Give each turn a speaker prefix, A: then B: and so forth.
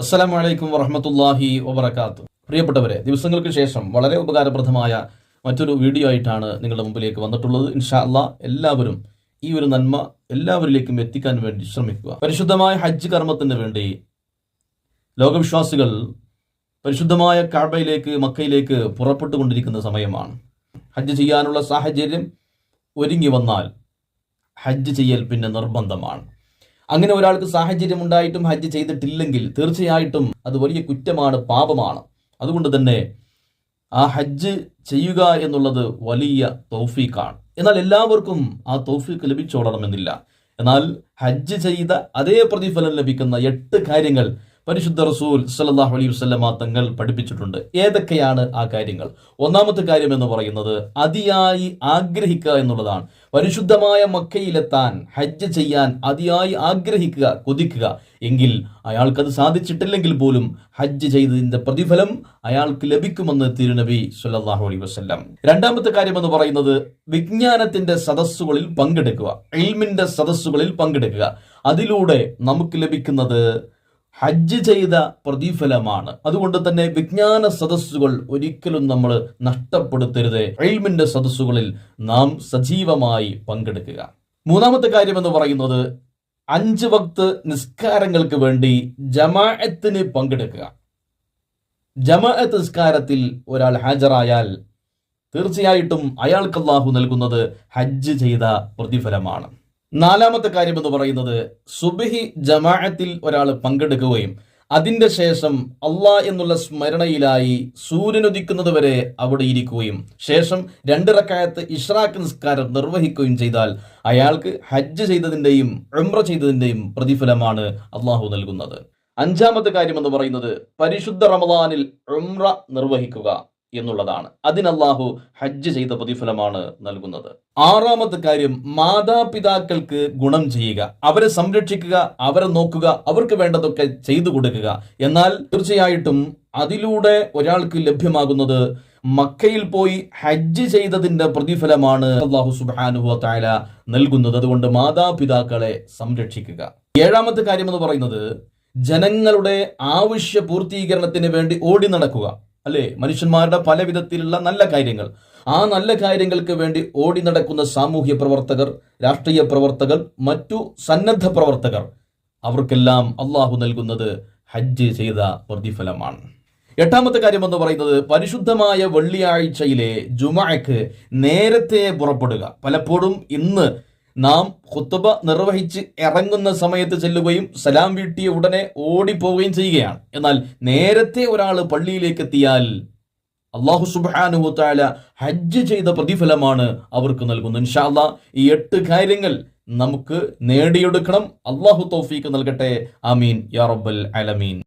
A: അസ്സലാമു വലൈക്കും വറഹമത്തല്ലാഹി വബർക്കാത്തു പ്രിയപ്പെട്ടവരെ ദിവസങ്ങൾക്ക് ശേഷം വളരെ ഉപകാരപ്രദമായ മറ്റൊരു വീഡിയോ ആയിട്ടാണ് നിങ്ങളുടെ മുമ്പിലേക്ക് വന്നിട്ടുള്ളത്. ഇൻഷാ അല്ലാ എല്ലാവരും ഈ ഒരു നന്മ എല്ലാവരിലേക്കും എത്തിക്കാൻ വേണ്ടി ശ്രമിക്കുക. പരിശുദ്ധമായ ഹജ്ജ് കർമ്മത്തിന് വേണ്ടി ലോകവിശ്വാസികൾ പരിശുദ്ധമായ കാബയിലേക്ക് മക്കയിലേക്ക് പുറപ്പെട്ടുകൊണ്ടിരിക്കുന്ന സമയമാണ്. ഹജ്ജ് ചെയ്യാനുള്ള സാഹചര്യം ഒരുങ്ങി വന്നാൽ ഹജ്ജ് ചെയ്യൽ പിന്നെ നിർബന്ധമാണ്. അങ്ങനെ ഒരാൾക്ക് സാഹചര്യം ഉണ്ടായിട്ടും ഹജ്ജ് ചെയ്തിട്ടില്ലെങ്കിൽ തീർച്ചയായിട്ടും അത് വലിയ കുറ്റമാണ് പാപമാണ്. അതുകൊണ്ട് തന്നെ ആ ഹജ്ജ് ചെയ്യുക എന്നുള്ളത് വലിയ തൗഫീഖാണ്. എന്നാൽ എല്ലാവർക്കും ആ തൗഫീഖ് ലഭിച്ചോടണമെന്നില്ല. എന്നാൽ ഹജ്ജ് ചെയ്ത അതേ പ്രതിഫലം ലഭിക്കുന്ന എട്ട് കാര്യങ്ങൾ പരിശുദ്ധ റസൂൽ സല്ലാഹു അലൈഹി വസല്ലമ തങ്ങൾ പഠിപ്പിച്ചിട്ടുണ്ട്. ഏതൊക്കെയാണ് ആ കാര്യങ്ങൾ? ഒന്നാമത്തെ കാര്യം എന്ന് പറയുന്നത് അതിയായി ആഗ്രഹിക്കുക എന്നുള്ളതാണ്. പരിശുദ്ധമായ മക്കയിലെത്താൻ ഹജ്ജ് ചെയ്യാൻ അതിയായി ആഗ്രഹിക്കുക കൊതിക്കുക. എങ്കിൽ അയാൾക്കത് സാധിച്ചിട്ടില്ലെങ്കിൽ പോലും ഹജ്ജ് ചെയ്തതിന്റെ പ്രതിഫലം അയാൾക്ക് ലഭിക്കുമെന്ന് തിരുനബി സല്ലല്ലാഹു അലൈഹി വസല്ലം. രണ്ടാമത്തെ കാര്യം എന്ന് പറയുന്നത് വിജ്ഞാനത്തിന്റെ സദസ്സുകളിൽ പങ്കെടുക്കുക. ഇൽമിന്റെ സദസ്സുകളിൽ പങ്കെടുക്കുക. അതിലൂടെ നമുക്ക് ലഭിക്കുന്നത് ഹജ്ജ് ചെയ്ത പ്രതിഫലമാണ്. അതുകൊണ്ട് തന്നെ വിജ്ഞാന സദസ്സുകൾ ഒരിക്കലും നമ്മൾ നഷ്ടപ്പെടുത്തരുത്. എൽമിന്റെ സദസ്സുകളിൽ നാം സജീവമായി പങ്കെടുക്കുക. മൂന്നാമത്തെ കാര്യം എന്ന് പറയുന്നത് അഞ്ച് വക്ത് നിസ്കാരങ്ങൾക്ക് വേണ്ടി ജമാഅത്തിന് പങ്കെടുക്കുക. ജമാഅത്ത് നിസ്കാരത്തിൽ ഒരാൾ ഹാജരായാൽ തീർച്ചയായിട്ടും അയാൾക്ക് അള്ളാഹു നൽകുന്നത് ഹജ്ജ് ചെയ്ത പ്രതിഫലമാണ്. നാലാമത്തെ കാര്യം എന്ന് പറയുന്നത് സുബിഹി ജമാഅത്തിൽ ഒരാൾ പങ്കെടുക്കുകയും അതിന്റെ ശേഷം അള്ളാ എന്നുള്ള സ്മരണയിലായി സൂര്യൻ ഉദിക്കുന്നത് വരെ അവിടെ ഇരിക്കുകയും ശേഷം രണ്ട് റക്കായത്ത് ഇഷ്റാഖ് നിസ്കാരം നിർവഹിക്കുകയും ചെയ്താൽ അയാൾക്ക് ഹജ്ജ് ചെയ്തതിന്റെയും ഉംറ ചെയ്തതിന്റെയും പ്രതിഫലമാണ് അള്ളാഹു നൽകുന്നത്. അഞ്ചാമത്തെ കാര്യം എന്ന് പറയുന്നത് പരിശുദ്ധ റമദാനിൽ ഉംറ നിർവഹിക്കുക. എന്നുള്ളതാണ്. അതിനല്ലാഹു ഹജ്ജ് ചെയ്ത പ്രതിഫലമാണ് നൽകുന്നത്. ആറാമത്തെ കാര്യം മാതാപിതാക്കൾക്ക് ഗുണം ചെയ്യുക. അവരെ സംരക്ഷിക്കുക അവരെ നോക്കുക അവർക്ക് വേണ്ടതൊക്കെ ചെയ്തു കൊടുക്കുക. എന്നാൽ തീർച്ചയായിട്ടും അതിലൂടെ ഒരാൾക്ക് ലഭ്യമാകുന്നത് മക്കയിൽ പോയി ഹജ്ജ് ചെയ്തതിന്റെ പ്രതിഫലമാണ് അള്ളാഹു സുബാനുഹ താല നൽകുന്നത്. അതുകൊണ്ട് മാതാപിതാക്കളെ സംരക്ഷിക്കുക. ഏഴാമത്തെ കാര്യം എന്ന് പറയുന്നത് ജനങ്ങളുടെ ആവശ്യ പൂർത്തീകരണത്തിന് വേണ്ടി ഓടി നടക്കുക. അല്ലേ? മനുഷ്യന്മാരുടെ പല വിധത്തിലുള്ള നല്ല കാര്യങ്ങൾ. ആ നല്ല കാര്യങ്ങൾക്ക് വേണ്ടി ഓടി നടക്കുന്ന സാമൂഹ്യ പ്രവർത്തകർ രാഷ്ട്രീയ പ്രവർത്തകർ മറ്റു സന്നദ്ധ പ്രവർത്തകർ അവർക്കെല്ലാം അള്ളാഹു നൽകുന്നത് ഹജ്ജ് ചെയ്ത പ്രതിഫലമാണ്. എട്ടാമത്തെ കാര്യം എന്ന് പറയുന്നത് പരിശുദ്ധമായ വെള്ളിയാഴ്ചയിലെ ജുമാക്ക് നേരത്തെ പുറപ്പെടുക. പലപ്പോഴും ഇന്ന് നാം ഖുത്തുബ നിർവഹിച്ച് ഇറങ്ങുന്ന സമയത്ത് ചെല്ലുകയും സലാം വീട്ടിയ ഉടനെ ഓടിപ്പോവുകയും ചെയ്യുകയാണ്. എന്നാൽ നേരത്തെ ഒരാൾ പള്ളിയിലേക്ക് എത്തിയാൽ അള്ളാഹു സുബാനുഹുത്താല ഹജ്ജ് ചെയ്ത പ്രതിഫലമാണ് അവർക്ക് നൽകുന്നത്. ഇൻഷാല്ല ഈ എട്ട് കാര്യങ്ങൾ നമുക്ക് നേടിയെടുക്കണം. അള്ളാഹു തൗഫീക്ക് നൽകട്ടെ. അമീൻ യാ റബ്ബൽ അലമീൻ